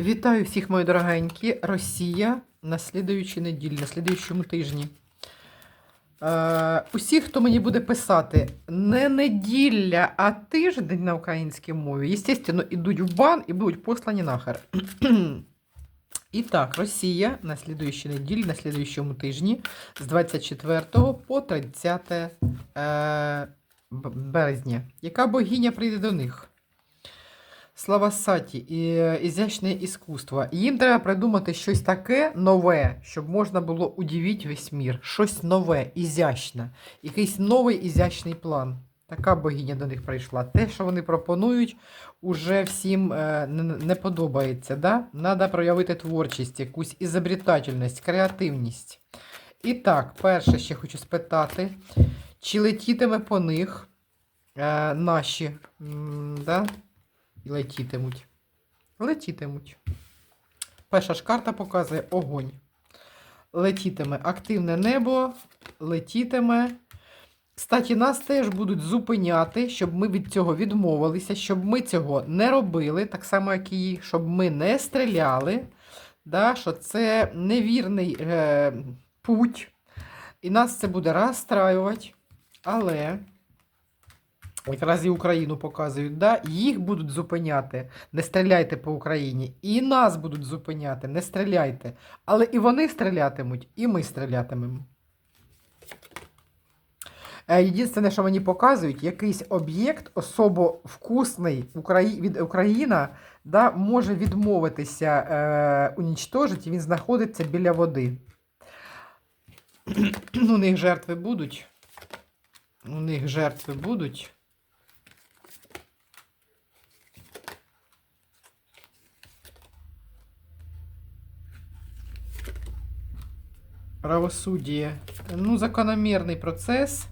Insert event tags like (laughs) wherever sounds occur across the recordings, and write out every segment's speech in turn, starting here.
Вітаю всіх, мої дорогенькі. Росія на слідуючій неділі, на слідуючому тижні. Е, усі, хто мені буде писати не неділя, а тиждень на українській мові, звісно, йдуть в бан і будуть послані нахер. (clears throat) І так, Росія на слідуючій неділі, на слідуючому тижні з 24 по 30 е, березня. Яка богиня прийде до них? Слава Саті, е, ізящне іскусство. Їм треба придумати щось таке нове, щоб можна було удивити весь мір. Щось нове, ізящне, якийсь новий ізящний план. Така богиня до них прийшла. Те, що вони пропонують, уже всім е, не, подобається. Да? Надо проявити творчість, якусь ізобретательність, креативність. І так, перше ще хочу спитати, чи летітиме по них е, наші да? І летітимуть. Летітимуть. Перша ж карта показує огонь. Летітиме активне небо, летітиме. Кстати, нас теж будуть зупиняти, щоб ми від цього відмовилися, щоб ми цього не робили, так само, як і їх, щоб ми не стріляли. Да, що це невірний е, путь. І нас це буде розстраювати. Але якраз і Україну показують, да? їх будуть зупиняти, не стріляйте по Україні. І нас будуть зупиняти, не стріляйте. Але і вони стрілятимуть, і ми стрілятимемо. Е, Єдине, що мені показують, якийсь об'єкт особо вкусний від Україна да, може відмовитися е, унічтожити, він знаходиться біля води. У них жертви будуть. У них жертви будуть. Правосудие. Ну, закономерний процес,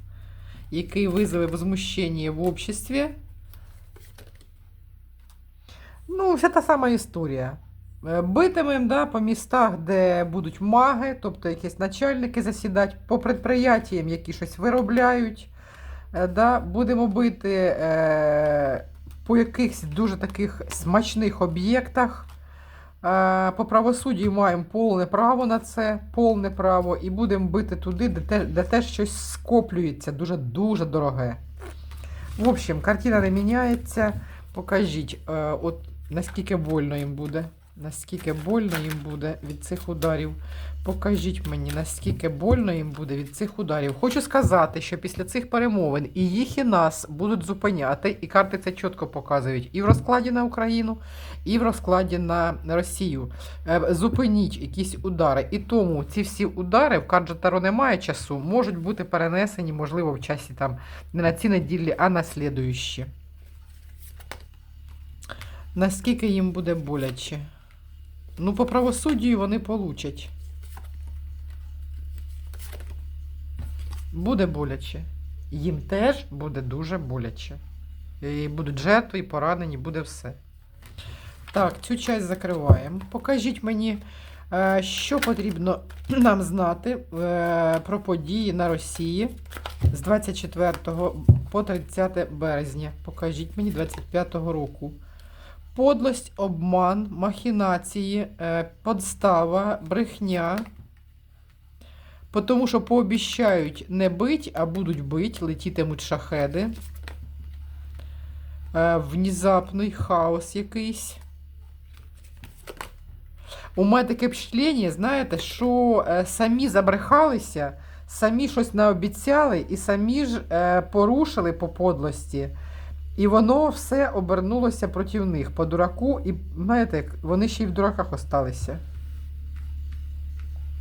який визове возмущення в обществі. Ну, вся та сама історія. Е, Битимем да, по містах, де будуть маги, тобто якісь начальники засідати, по предприятіям, які щось виробляють. Е, Да, будемо бити е, по якихось дуже таких смачних об'єктах. По правосудді маємо повне право на це, повне право, і будемо бити туди, де, те, де теж щось скоплюється, дуже-дуже дороге. В общем, картина не міняється. Покажіть, е, от наскільки больно їм буде. Наскільки больно їм буде від цих ударів. Покажіть мені, наскільки больно їм буде від цих ударів. Хочу сказати, що після цих перемовин і їх, і нас будуть зупиняти, і карти це чітко показують і в розкладі на Україну, і в розкладі на Росію. Е, Зупиніть якісь удари. І тому ці всі удари, в карт Таро немає часу, можуть бути перенесені, можливо, в часі там не на ці неділі, а на слідуючі. Наскільки їм буде боляче? Ну, по правосуддю вони получать. Буде боляче. Їм теж буде дуже боляче. І будуть жертви, і поранені, буде все. Так, цю часть закриваємо. Покажіть мені, е, що потрібно (clears throat) нам знати е, про події на Росії з 24 по 30 березня. Покажіть мені 25 року. Подлость, обман, махінації, е, подстава, брехня. Тому що пообіщають не бить, а будуть бить, летітимуть шахеди. Е, Внезапний хаос якийсь. У мене таке впечатлення, знаєте, що е, самі забрехалися, самі щось наобіцяли і самі ж порушили по подлості. І воно все обернулося проти них по дураку, і знаєте, вони ще й в дураках осталися.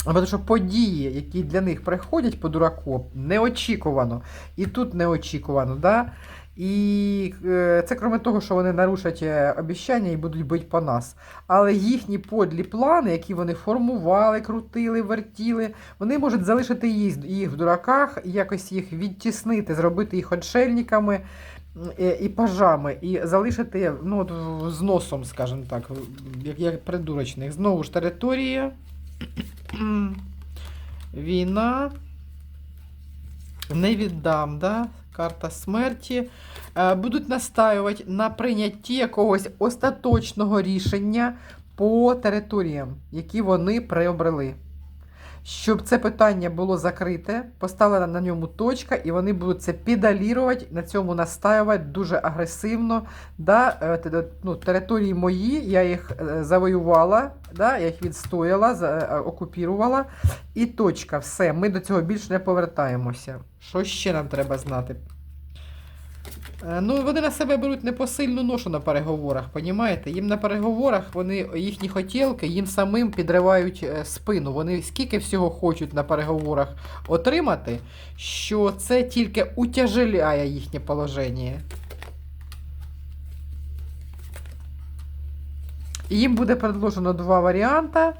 Тому що події, які для них приходять по дураку, неочікувано. І тут неочікувано, да? І е, це крім того, що вони нарушать е, обіцяння і будуть бити по нас. Але їхні подлі плани, які вони формували, крутили, вертіли, вони можуть залишити їх, в дураках, якось їх відтіснити, зробити їх отшельниками е, і пажами, і залишити ну, з носом, скажімо так, як, як придурочних. Знову ж територія. (clears throat) Війна. Не віддам, да? Карта смерті. Е, Будуть настаювати на прийнятті якогось остаточного рішення по територіям, які вони приобрели. Щоб це питання було закрите, поставлена на ньому точка, і вони будуть це педалірувати, на цьому настаювати дуже агресивно. Да, е, ну, території мої, я їх е, завоювала, да, я їх відстояла, е, окупірувала. І точка, все, ми до цього більше не повертаємося. Що ще нам треба знати? Е, Ну, вони на себе беруть непосильну ношу на переговорах, понімаєте? Їм на переговорах вони їхні хотілки, їм самим підривають е, спину. Вони скільки всього хочуть на переговорах отримати, що це тільки утяжеляє їхнє положення. І їм буде предложено два варіанти,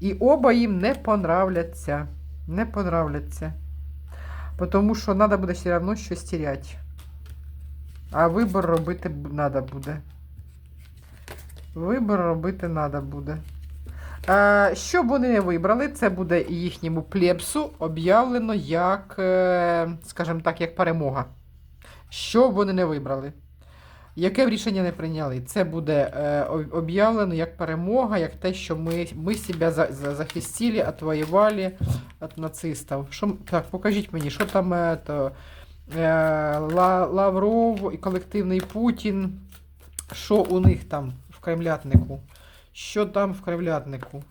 і оба їм не понравляться. Не понравляться. Тому що треба буде все одно щось теряти. А вибор робити треба буде. Вибор робити треба буде. Е, що б вони не вибрали, це буде їхньому плебсу об'явлено як, е, скажімо так, як перемога. Що б вони не вибрали? Яке б рішення не прийняли? Це буде е, об'явлено як перемога, як те, що ми, ми себе за, за, захистили, отвоювали від нацистів. Так, покажіть мені, що там е, то, Лавров і колективний Путін. Що у них там в Кремлятнику? Що там в Кремлятнику?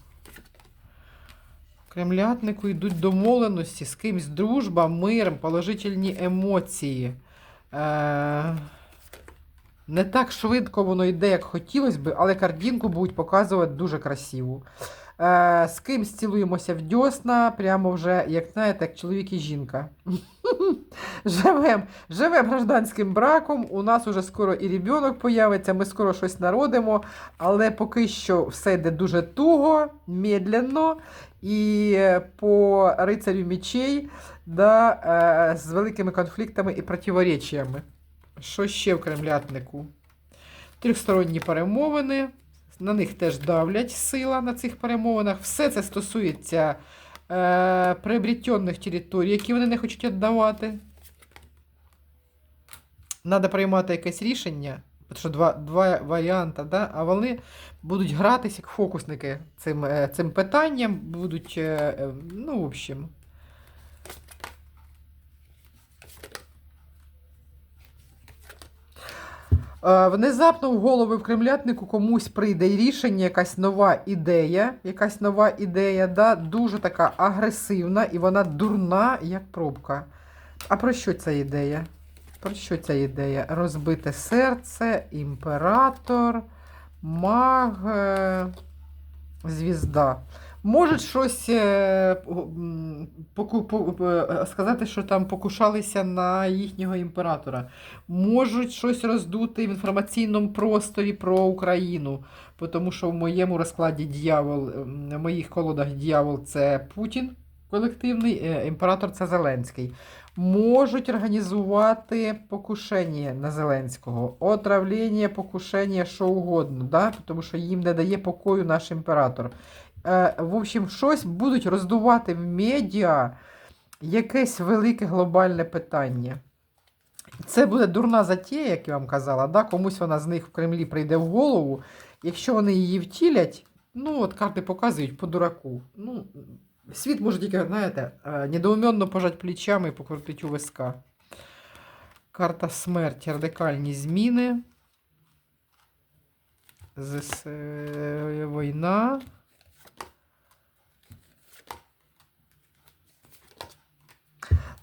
В Кремлятнику йдуть домовленості, з кимсь дружба, мир, положительні емоції. Е, не так швидко воно йде, як хотілося би, але картинку будуть показувати дуже красиву. Е, з кимсь цілуємося в дьосна, прямо вже, як знаєте, як чоловік і жінка. (laughs) Живем, живем гражданським браком. У нас уже скоро і ребенок появиться, ми скоро щось народимо, але поки що все йде дуже туго, медленно і е, по рицарю мечей да, е, з великими конфліктами і противоречиями. Що ще в кремлятнику? Трьохсторонні перемовини. На них теж давлять сила на цих перемовинах. Все це стосується е, приобретених територій, які вони не хочуть віддавати. Треба приймати якесь рішення, тому що два, два варіанти, да? а вони будуть гратися як фокусники цим, е, цим питанням, будуть, е, е, ну, в общем. Внезапно в голови в кремлятнику комусь прийде рішення, якась нова ідея, якась нова ідея, да, дуже така агресивна і вона дурна, як пробка. А про що ця ідея? Про що ця ідея? Розбите серце, імператор, маг, е, звізда. Можуть щось е, е, сказати, що там покушалися на їхнього імператора. Можуть щось роздути в інформаційному просторі про Україну, тому що в моєму розкладі дьявол, в моїх колодах дьявол це Путін колективний, е, імператор це Зеленський. Можуть організувати покушення на Зеленського, отравлення, покушення, що угодно, да? тому що їм не дає покою наш імператор. Е, в общем, щось будуть роздувати в медіа якесь велике глобальне питання. Це буде дурна затія, як я вам казала, да? комусь вона з них в Кремлі прийде в голову. Якщо вони її втілять, ну от карти показують по дураку. Ну, світ може тільки, знаєте, е, недоуменно пожати плечами і покрутити у виска. Карта смерті, радикальні зміни. ЗС... е, Війна. Е,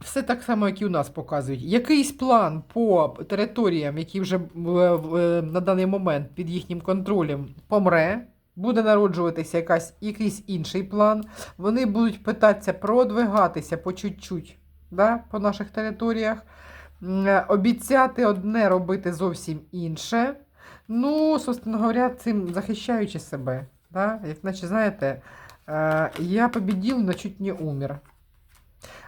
Все так само, як і у нас показують. Якийсь план по територіям, які вже в- в- на даний момент під їхнім контролем помре. Буде народжуватися якась, якийсь інший план. Вони будуть питатися продвигатися по чуть-чуть да, по наших територіях. Е, Обіцяти одне робити зовсім інше. Ну, собственно говоря, цим захищаючи себе. Да? Як наче, знаєте, е, я побідів, но чуть не умер.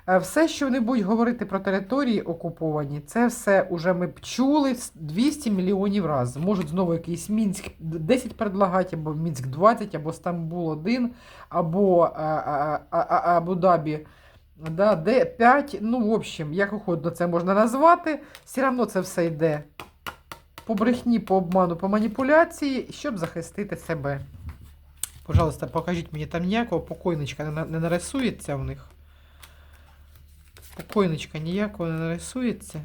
Е, Все, що вони будуть говорити про території окуповані, це все уже ми б чули 200 мільйонів разів. Можуть знову якийсь Мінськ 10 предлагати, або Мінськ 20, або Стамбул 1, або а, Абу-Дабі Да, де 5, ну, в общем, як угодно це можна назвати, все одно це все йде по брехні, по обману, по маніпуляції, щоб захистити себе. Пожалуйста, покажіть мені там ніякого покойничка не, нарисується в них. Покойничка ніякого не нарисується.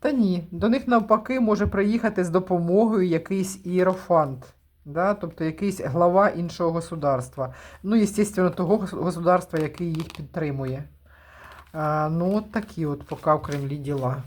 Та ні, до них навпаки може приїхати з допомогою якийсь ієрофант, да? тобто якийсь глава іншого государства. Ну, звісно, того государства, який їх підтримує. А, ну, от такі от поки в Кремлі діла.